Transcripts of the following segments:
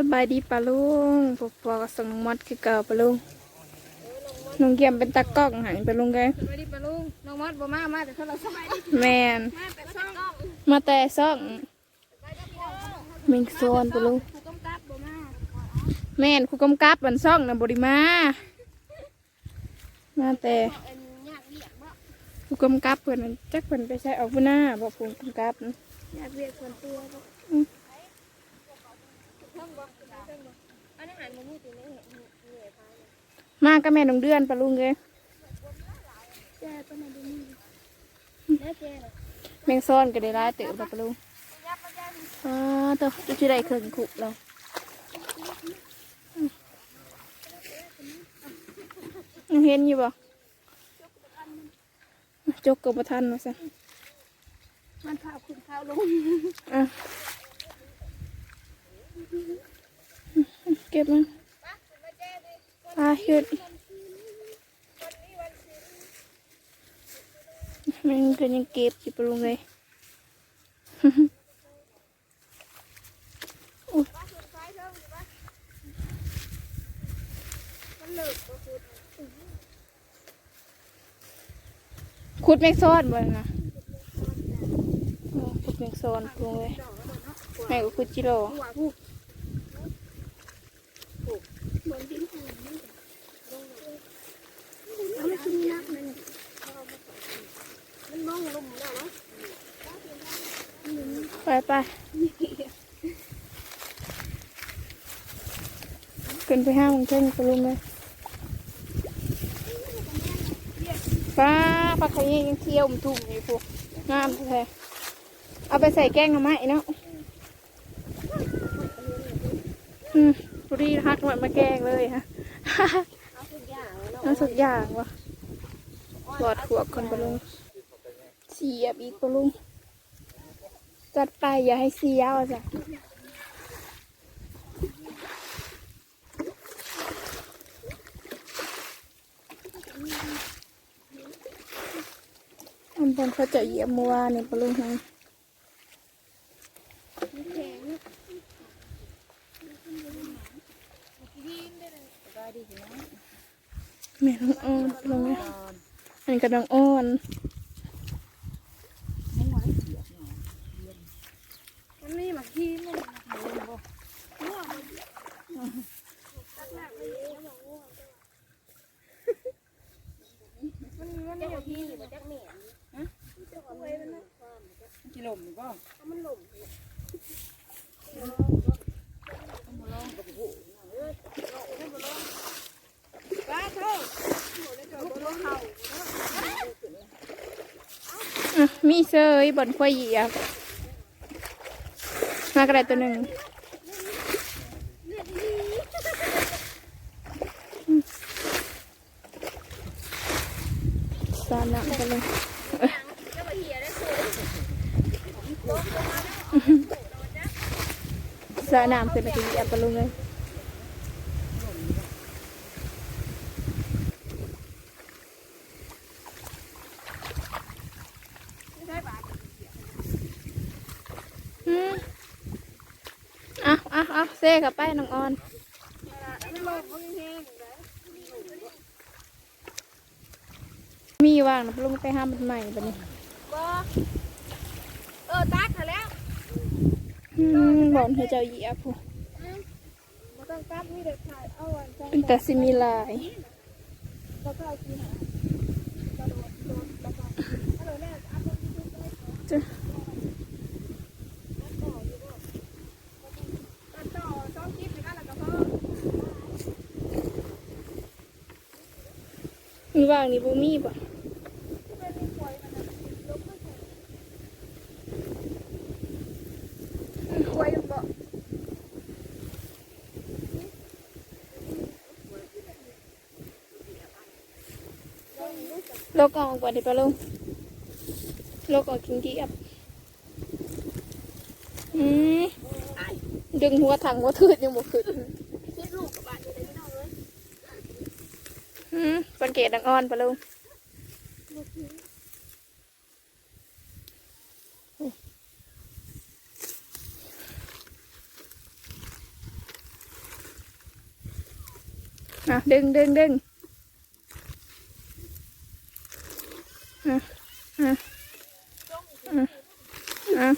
สบายดีปะลุงปกปอกส่งมอดคือเก่าปะลุงน้องเกียมเป็นตากล้องใหายปะลุงไงสวัสดีปะลุงน้องมอดบ่มามาแต่โทรศัพท์แมนมาแต่ซ่องมาแต่ซ่องมิงโซนปะลุงผู้กำกับบ่มาแม่นครูกำกับมันซ่องนะบริมามาแต่เอ็นยากเรียกบ่ครูกำกับเพิ่นนั่นจักเพิ่นไปใช้ออกผู้หน้าบอกครูกำกับนะยากเรียกส่วนตัวบ่ อืมเพิ่งบ่เพิ่งบ่อันนี้หันมาพูดถึงในเหตุเหตุพายมากับแม่น้องเดือนปะลุงเลยแจ้ต้นมาดูนี่แม่แจ้น่ะแมงซ่อนก็ได้ร้ายเต๋อปะลุงยับมาแจ้อ่าตัวจะที่ได้เครื่องขุเรายังเห็นอยู่บ่จกกับประทันมาซะมันพาคุณข้าวลงอะ เก็บมาตาหยุดมันก็ยังเก็บอยู่ปลุงเลยอุ๊ยมันเลิกบ่คุณขุดแมงซ่อนบ่นะขุดแมงซ่อนปลุงเลยแม่ก็ขุดจิโร่ หัวผู้เหมือนทิ้งหัวนี่แล้วมันคือนักมันมันบ้องลมแล้วนะไปไปขึ้นไปห้ามงเช้าปะลุงเลยป้าปลาขยี้ยังเที่ยวมนทุ่มอยู่พวกงามแท้เอาไปใส่แกงหน่อไม้เนาะอืม พอดีฮักมันมาแกงเลยฮะเอาทุกอย่างเนาะน่าสุดอย่างวะบอดหัวคนปะลุงเสียบอีกปะลุงจัดไปอย่าให้เสียเอาจ้ะอันบนเขาจะเหยียบเมื่อวานนี่ปะลุงฮะ แข็ง แม่น้องอ้อนปะลุงเนี่ยอันนี้ กระดองอ้อนนี่มาขี้มันมันมันนี่มาขี้อยู่มาจากเหม็นฮะเอาไว้มันนะ กิโลมหรือเปล่า เอามันหล่มป้าเท่าลูกเขา อะ มีเซยบนควายเหยียบมากระไรตัวหนึ่งสาหนักกันเลยจะมาเหี่ยได้สูงสาหนามขึ้นไปเหยียบกันเลย ไม่ใช่ป่ะ อืมอะอะอะเซ่กับไปน้องออนมันหล่มมันแห้งเลยมีว่างนะลุงไปห้ามมันใหม่ปะนี่ก็เออตัดเถอะแล้วอืมบอกให้เจ้าเหยียบผู้มันต้องตัดมีเด็กถ่ายเอาวันจันทเป็นร์แต่สิมีลายแล้วก็เอาขี้หากระโดดโดดแล้วก็กระโดดแรกอัพลงที่ทุกเลย จ้ะ ตัดต่ออยู่ก็ตัดต่อสองคลิปแล้วก็แล้วก็พอ มีว่างนี่บ่มีปะไม่มีควยมันนะลบไม่ใช่ควยมันบอกโลกออกกว่าดิปะลุงโลกออกกินเหยียบอืมดึงหัวถังหัวถืดยังบ่ขึ้น คิดลูกกับบาทอยู่ในที่นอกเลย อืมเป็นเกตดังอ่อนปะลุงลูกทิ้งอะดึงดึงดึงอะอะอะอะ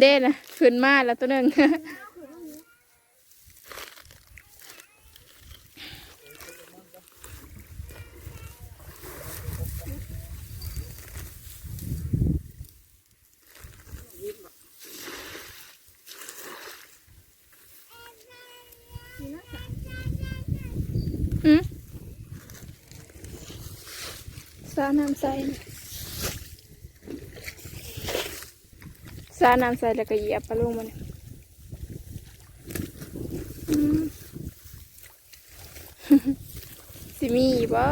เด่นะขึ้นมาแล้วตัวหนึ่ง อืมสาน้ำใสนะสาน้ำใสแล้วก็เหยียบปลาลงมันสิมีบ่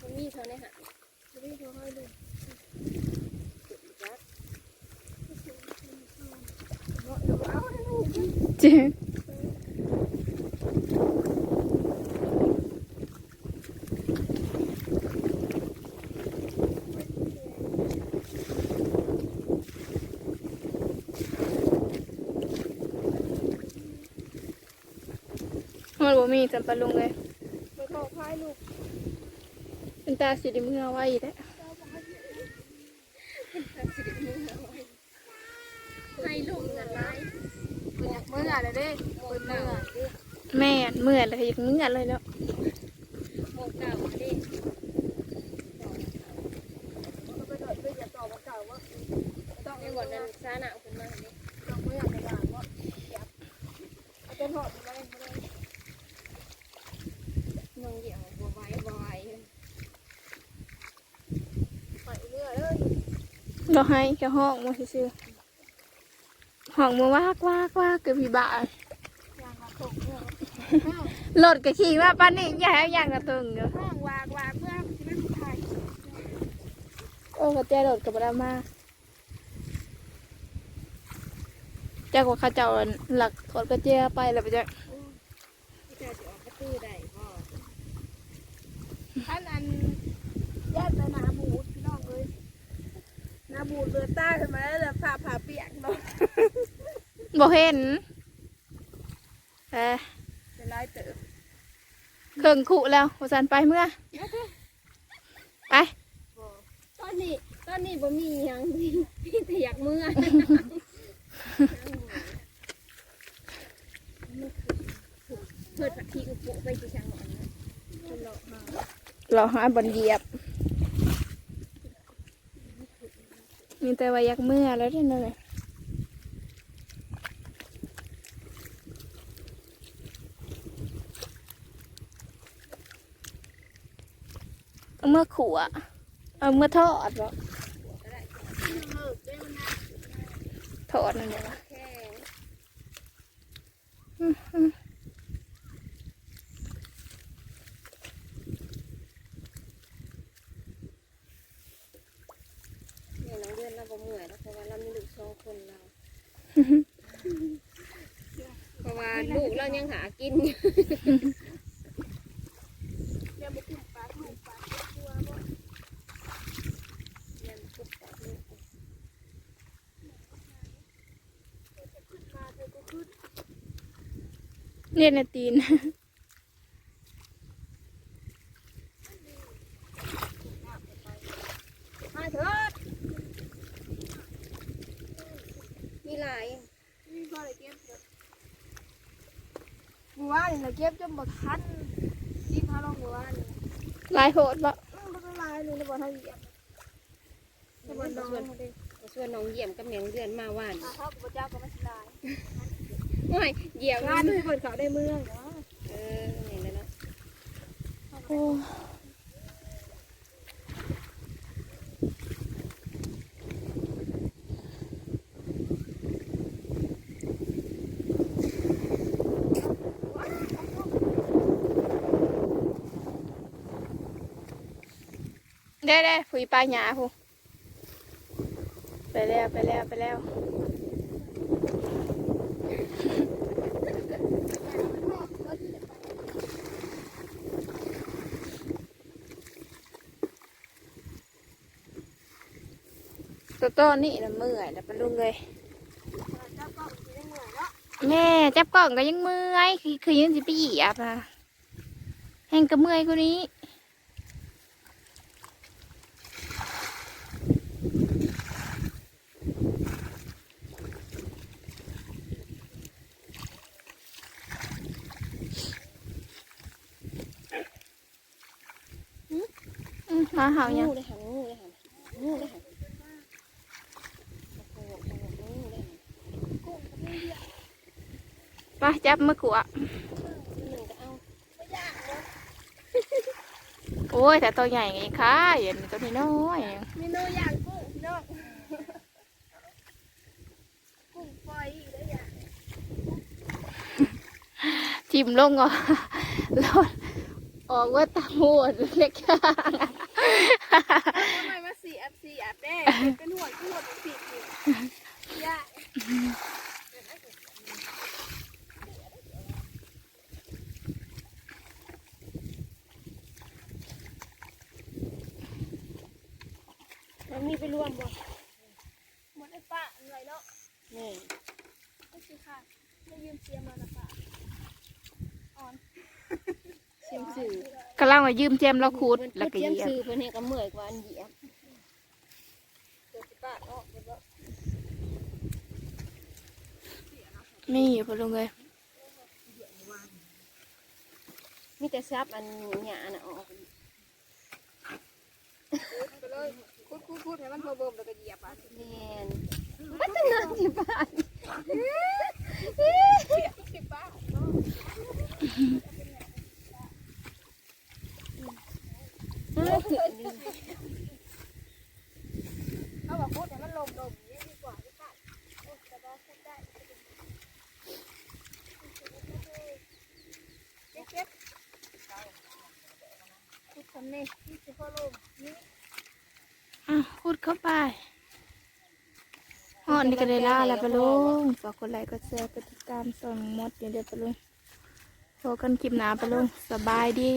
มันมีเท่านี้ค่ะมันมีเท่าให้ดู เจ๊ มันบ่มีจำปะลุงเลยไปขอพายลูก เป็นตาสีดิมือเอาไว้แล้วให้ลูกกันไรอยากเมื่อเลยเด้เมื่อเมื่อแม่นเมื่อยแล้วก็อยากเมื่อยเลยเนาะโมเก่าเด้ไปหน่อยเพื่อจะต่อมาเก่าว่าต้องในวันนั้นซาหนาวขึ้นมาเนี่ยต้องเมื่อในบ้านว่าเอาต้นหอมมาเลยมาเลยน้องเดี่ยวบัวไว้บัวไว้ปล่อยเมื่อเลย เราให้แค่ห้องมาซื่อๆห้องมาว่ากว่ากว่าเกือบพี่บ้านยางมาตกเมื่อรถก็ขี่มาป้านนี่อย่าให้อย่างกระตึงเด้อห้องวางวางเพื่อจะไม่มีใครโอ้กระเจ้รถกับรามาเจ้าก็เข้าเจ้าหลักถอดกระเจ้ไปแล้วไปจ้ะที่จะออกประตูได้พ่อท่านอันญาตินาบูดพี่น้องเลย นาบูดเรือใต้ขึ้นมาแล้วเรือผ่าผ่าเปียกเนาะบ่เห็นเอ้ยเป็นไรเติบเครื่องขุแล้ววสันไปเมื่อ ไป ตอนนี้ตอนนี้บ่มีหยังพี่แต่อยากเมื่อเพิดผักทีกับปุไปที่ช่างหอนนะเป็นหลอกมาเราหาบนเหยียบ แต่ว่ายากเมื่อแล้วเท่นั้นเลยเมื่อขัวเอาเมื่อทอดเหรอเลิกได้มันนะทอดนั่นเองวะ แค่ เนี่ยน้องเดือนเราบ่เมื่อยแล้วเพราะว่าเรามีลูกสองคนเรา เพราะว่าลูกเรายังหากินอยู่ยังบ่กินปลาทูปลาตัวบ่ยังปุ๊บปลาทูมาเธอก็ขึ้น เนี่ยในะตีน มาเถิดมีหลายมีพ่อเลยเก็บเถอะบัวนี่นะเก็บจนบ่ทันรีบพาลงบัวนี่ลายโหดบ่อืมบ่เป็นไรนี่นะบ่ทันเหยียบแต่บ่น้องเด้ชวนน้องเยี่ยมกับแมงเดือนมาว่านอ่าเขาก็บ่จักก็ไม่สิลายโอ้ยเหยี่ยมงานที่เพิ่นเขาได้เมืองเนาะเออนี่นะเนาะ ได้ได้ผุยปลาหยาพูไปแล้วไปแล้วไปแล้วสตอนี่นะเมื่อยนะปลุงเลยเจ้าก็สิได้เหนื่อยเนาะแม่จับกล่องก็ยังเมื่อยคือคือยังสิไปหยีบอะแห้งก็เมื่อยกว่านี้าเห่ายังงูเลยค่ะงูเลยค่ะงูเลยค่ะไปจับมะกรูดหนึ่งก็เอาโอ้ยแต่ตัวใหญ่ไงคะเห็นตัวนี้น้อยเมนูย่างกุ้งน้องกุ้งฝอยอีกแล้วอย่างทิมลงอะแล้ว ออกว่าตาหัวเล็กทำไมมาสีแอบสีแอบแด้เป็นหัวที่หัวเป็นสีอยู่ย่ามันมีไปรวมบ่หมดไอ้ป้าเหนื่อยเนาะนี่ไม่ใช่ค่ะไม่ยืมเสียมาละป้าอ่อน ยมสื่อกำลังมายืมเจมเราคูดแล้วก็เสียมเหยียบสื่อเพิ่นเฮ็ดก็เมื่อยกว่าอันเหยียบเดี๋ยวสิป้าเนาะเดี๋ยวเนาะนี่อยู่พอลงเลยมีแต่ซับอันหยาน่ะออกไปเลยคุดคุดคุดให้มันเบิ่มๆแล้วก็เหยียบอะแม่นมันจะนอนที่บ้านสิป้าเนาะ เออเถื่อนดิเอาว่าคุดให้มันลมลมนี่ดีกว่าพี่ป้าโอ้แต่ว่าคุดได้เก็บเก็บคุดทำนี่นี่สิพ่อลมนี่อะคูดเข้าไปฮอดนี่ก็ได้ล่าแล้วปะลุงฝากกดไลค์กดแชร์กดติดตามส่งมดอยู่เดี๋ยวปะลุงพบกันคลิปหน้าปะลุงสบายดี